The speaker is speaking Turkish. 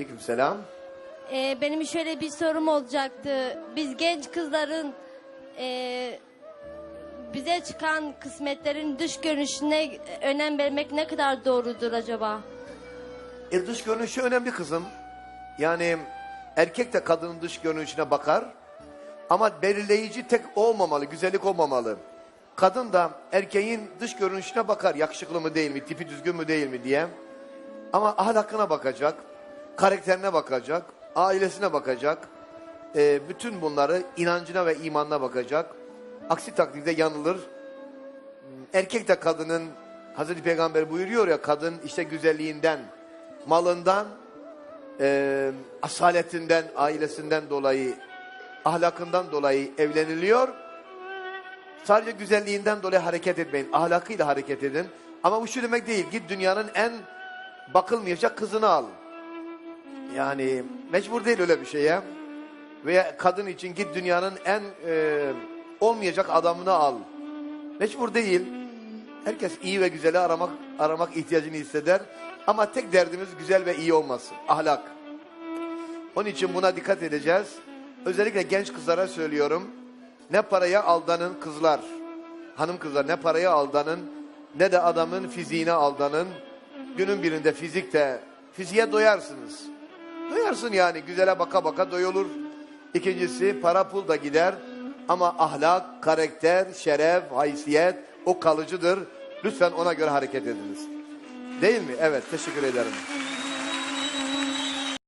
Aleykümselam. Ee, benim şöyle bir sorum olacaktı. Biz genç kızların e, bize çıkan kısmetlerin dış görünüşüne önem vermek ne kadar doğrudur acaba? E, dış görünüşü önemli kızım. Yani erkek de kadının dış görünüşüne bakar. Ama belirleyici tek olmamalı, güzellik olmamalı. Kadın da erkeğin dış görünüşüne bakar. Yakışıklı mı değil mi, tipi düzgün mü değil mi diye. Ama ahlakına bakacak, karakterine bakacak, ailesine bakacak. E, bütün bunları inancına ve imanına bakacak. Aksi takdirde yanılır. Erkek de kadının Hazreti Peygamber buyuruyor ya kadın işte güzelliğinden, malından, e, asaletinden, ailesinden dolayı, ahlakından dolayı evleniliyor. Sadece güzelliğinden dolayı hareket etmeyin. Ahlakıyla hareket edin. Ama bu şu demek değil. Git dünyanın en bakılmayacak kızını al. Yani mecbur değil öyle bir şeye. Veya kadın için git dünyanın en e, olmayacak adamını al. Mecbur değil. Herkes iyi ve güzeli aramak aramak ihtiyacını hisseder. Ama tek derdimiz güzel ve iyi olması. Ahlak. Onun için buna dikkat edeceğiz. Özellikle genç kızlara söylüyorum. Ne paraya aldanın kızlar. Hanım kızlar ne paraya aldanın ne de adamın fiziğine aldanın. Günün birinde fizikte fiziğe doyarsınız. Doyarsın yani güzele baka baka doyulur. İkincisi para pul da gider. Ama ahlak, karakter, şeref, haysiyet o kalıcıdır. Lütfen ona göre hareket ediniz. Değil mi? Evet teşekkür ederim.